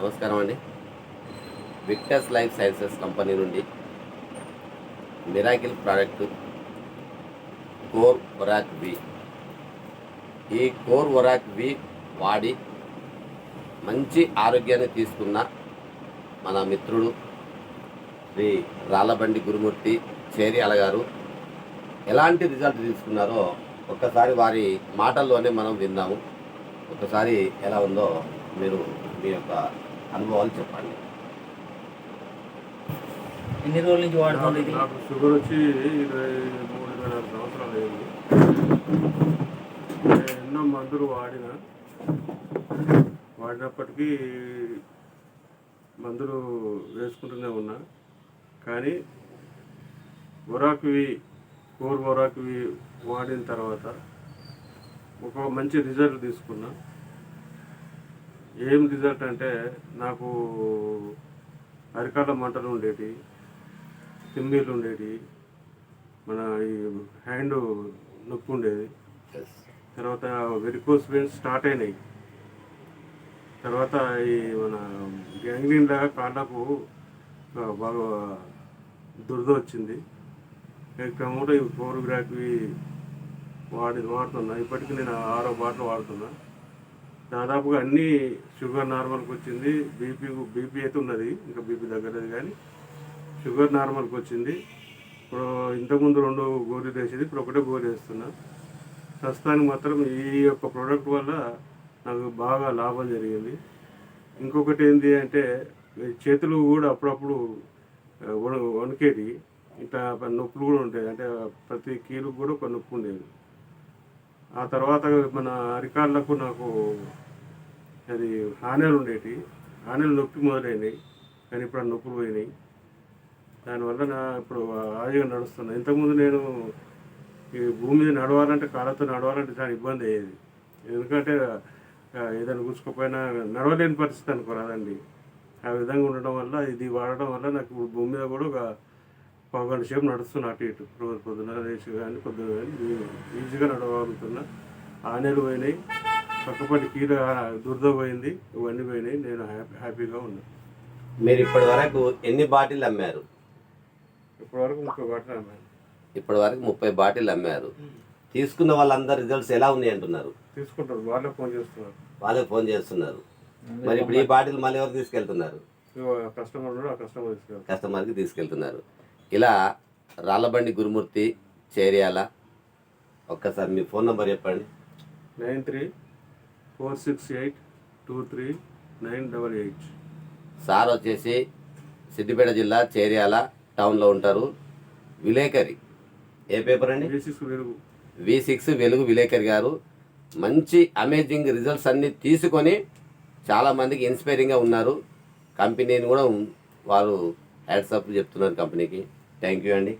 నమస్కారం అండి. Victors life sciences company నుండి మిరాకిల్ ప్రోడక్ట్ కోర్ ఒరాక్ వి ఈ కోర్ ఒరాక్ వి వాడి మంచి ఆరోగ్యాన్ని తీసుకున్న మన మిత్రుడు శ్రీ రాళ్ళబండి గురుమూర్తి చేరియాల గారు ఎలాంటి రిజల్ట్ తీసుకున్నారో ఒక్కసారి వారి మాటల్లోనే మనం విన్నాము. ఒకసారి ఎలా ఉందో మీరు మీ యొక్క అనుభవాలు చెప్పండి. ఎన్ని రోజుల నుంచి వాడుతుంది ఇది? నాకు షుగర్ వచ్చి ఇరవై మూడు ఇరవై నాలుగు సంవత్సరాలు అయింది. నేను ఎన్నో మందులు వాడిన. వాడినప్పటికీ మందులు వేసుకుంటూనే ఉన్నా. కానీ ఒరాకువి కోర్ ఒరాకువి వాడిన తర్వాత ఒక మంచి రిజల్ట్ తీసుకున్నా. ఏం రిజల్ట్ అంటే నాకు అరికాల మంటలు ఉండేటి తిమ్మీలు ఉండేటి మన ఈ హ్యాండ్ నొప్పి ఉండేది. తర్వాత వెరికోస్ వెయిన్స్ స్టార్ట్ అయినాయి. తర్వాత ఈ మన గ్యాంగ్రీన్ లాగా కాళ్ళకు బాగా దురద వచ్చింది. ఈ క్రమంలో ఈ ఫోటోగ్రాఫీ వాడి వాడుతున్నా. ఇప్పటికీ నేను ఆరో బాటిల్ వాడుతున్నా. దాదాపుగా అన్ని షుగర్ నార్మల్కి వచ్చింది. బీపీ బీపీ అయితే ఉన్నది. ఇంకా బీపీ తగ్గలేదు కానీ షుగర్ నార్మల్కి వచ్చింది. ఇప్పుడు ఇంతకుముందు రెండు గోళీలు వేసేది. ఇప్పుడు ఒకటే గోళీ వేస్తున్నా. ప్రస్తుతానికి మాత్రం ఈ యొక్క ప్రోడక్ట్ వల్ల నాకు బాగా లాభం జరిగింది. ఇంకొకటి ఏంటి అంటే చేతులు కూడా అప్పుడప్పుడు ఆ, వణ- ఇట్లా నొప్పులు కూడా ఉంటాయి. అంటే ప్రతి కీలు కూడా ఒక నొప్పి ఉండేది. ఆ తర్వాత మన అరికాళ్ళకు నాకు అది హానేలు ఉండేటి. హానేలు నొప్పి మొదలైనవి కానీ ఇప్పుడు ఆ నొప్పులు పోయినాయి. దానివల్ల నా ఇప్పుడు హాయిగా నడుస్తున్నా ఇంతకుముందు నేను ఈ భూమి మీద నడవాలంటే కాళ్ళతో నడవాలంటే చాలా ఇబ్బంది అయ్యేది. ఎందుకంటే ఏదైనా గుచ్చుకోపోయినా నడవలేని పరిస్థితి అనుకోరాదండి. ఆ విధంగా ఉండడం వల్ల ఇది వాడడం వల్ల నాకు ఇప్పుడు భూమి మీద కూడా ఒక పగంట సేపు నడుస్తున్నా అటు ఇటు. రోజు పొద్దున లేచి కానీ పొద్దున కానీ ఈజీగా నడవగలుగుతున్నా ఆనేలు పోయినాయి. పక్కపడి కీల దురద పోయింది. ఇవన్నీ పోయినాయి. నేను హ్యాపీ హ్యాపీగా ఉన్నా. మీరు ఇప్పటి వరకు ఎన్ని బాటిల్ అమ్మారు? ఇప్పటివరకు ముప్పై బట్టలు అమ్మాను. ఇప్పటి వరకు ముప్పై బాటిల్ అమ్మారు. తీసుకున్న వాళ్ళందరి రిజల్ట్స్ ఎలా ఉన్నాయి అంటున్నారు? తీసుకుంటారు. వాళ్ళే ఫోన్ చేస్తున్నారు. వాళ్ళే ఫోన్ చేస్తున్నారు. మరి ఇప్పుడు ఈ బాటిల్ మళ్ళీ ఎవరు తీసుకెళ్తున్నారు? కస్టమర్ కస్టమర్ కస్టమర్కి తీసుకెళ్తున్నారు. ఇలా రాళ్ళబండి గురుమూర్తి చేరియాల. ఒక్కసారి మీ ఫోన్ నెంబర్ చెప్పండి. Nine three four six eight two three nine double eight. Sir వచ్చేసి సిద్దిపేట జిల్లా చేరియాల టౌన్లో ఉంటారు. విలేకరి. ఏ పేపర్ అండి? బేసిక్స్ వెలుగు. వి సిక్స్ వెలుగు విలేకరి గారు. మంచి అమేజింగ్ రిజల్ట్స్ అన్ని తీసుకొని చాలామందికి ఇన్స్పైరింగ్గా ఉన్నారు. కంపెనీని కూడా వారు హ్యాట్సప్ చెప్తున్నారు కంపెనీకి. థ్యాంక్ యూ అండి.